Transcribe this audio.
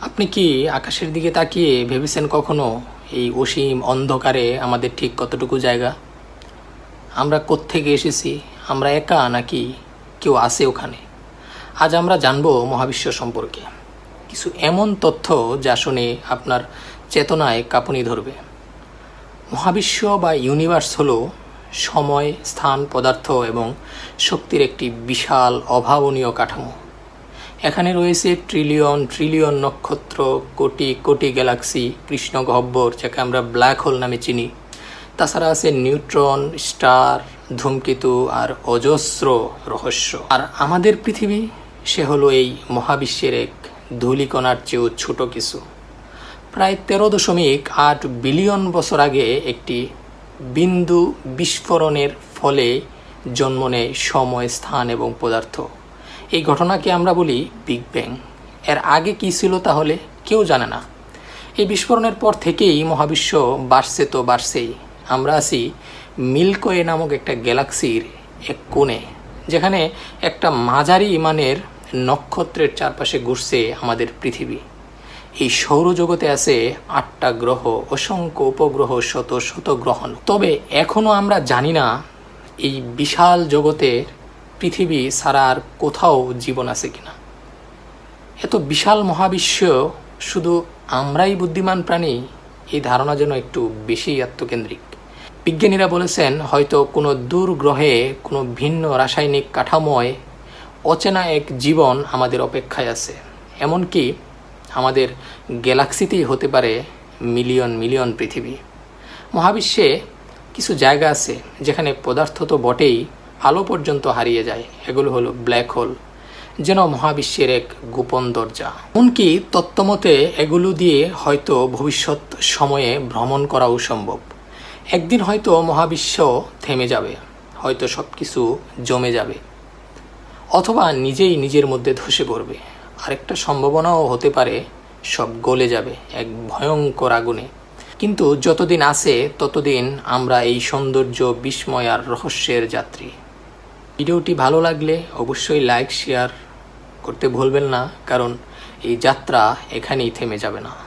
আপনি কি আকাশের দিকে তাকিয়ে ভেবেছেন কখনো এই অসীম অন্ধকারে আমাদের ঠিক কতটুকু জায়গা? আমরা কোত্থেকে এসেছি? আমরা একা নাকি কেউ আছে ওখানে? আজ আমরা জানব মহাবিশ্ব সম্পর্কে। কিছু এমন তথ্য যা শুনে আপনার চেতনায় কাঁপুনি ধরবে। মহাবিশ্ব বা ইউনিভার্স হলো সময়, স্থান, পদার্থ এবং শক্তির একটি বিশাল অভাবনীয় কাঠামো। এখানে রয়েছে ট্রিলিয়ন ট্রিলিয়ন নক্ষত্র, কোটি কোটি গ্যালাক্সি কৃষ্ণ গহ্বর, যাকে আমরা ব্ল্যাক হোল নামে চিনি। তাছাড়া আছে নিউট্রন স্টার ধূমকেতু আর অজস্র রহস্য। আর আমাদের পৃথিবী, সে হলো এই মহাবিশ্বের এক ধূলিকণার চেয়েও ছোট কিছু। প্রায় তেরো দশমিক আট বিলিয়ন বছর আগে একটি বিন্দু বিস্ফোরণের ফলে জন্ম নেয় সময়, স্থান এবং পদার্থ। এই ঘটনাকে আমরা বলি বিগ ব্যাং এর আগে কি ছিল তাহলে কেউ জানে না। এই বিস্ফোরণের পর থেকেই মহাবিশ্ব বাড়ছে তো বাড়ছেই। আমরা আছি মিল্কওয়ে নামক একটা গ্যালাক্সির এক কোণে, যেখানে একটা মাঝারি ইমানের নক্ষত্রের চারপাশে ঘুরছে আমাদের পৃথিবী। এই সৌরজগতে আছে আটটা গ্রহ, অসংখ্য উপগ্রহ, শত শত গ্রহণ। তবে এখনও আমরা জানি না এই বিশাল জগতে পৃথিবী ছাড়া আর কোথাও জীবন আছে কিনা? এত বিশাল মহাবিশ্ব, শুধু আমরাই বুদ্ধিমান প্রাণী, এই ধারণা যেন একটু বেশি আত্মকেন্দ্রিক। বিজ্ঞানীরা বলেছেন, হয়তো কোনো দূর গ্রহে কোনো ভিন্ন রাসায়নিক কাঠামোয় অচেনা এক জীবন আমাদের অপেক্ষায় আছে। এমনকি আমাদের গ্যালাক্সিতেই হতে পারে মিলিয়ন মিলিয়ন পৃথিবী। মহাবিশ্বে কিছু জায়গা আছে যেখানে পদার্থ তো বটেই আলো পর্যন্ত হারিয়ে যায়। এগুলো হলো ব্ল্যাক হোল, যেন মহাবিশ্বের এক গোপন দরজা। এমনকি তত্ত্বমতে এগুলো দিয়ে হয়তো ভবিষ্যৎ সময়ে ভ্রমণ করাও সম্ভব। একদিন হয়তো মহাবিশ্ব থেমে যাবে, হয়তো সব কিছু জমে যাবে, অথবা নিজেই নিজের মধ্যে ধসে পড়বে। আরেকটা সম্ভাবনাও হতে পারে, সব গলে যাবে এক ভয়ঙ্কর আগুনে। কিন্তু যতদিন আছে, ততদিন আমরা এই সৌন্দর্য বিস্ময় আর রহস্যের যাত্রী। ভিডিওটি ভালো লাগলে অবশ্যই লাইক শেয়ার করতে ভুলবেন না, কারণ এই যাত্রা এখানেই থেমে যাবে না।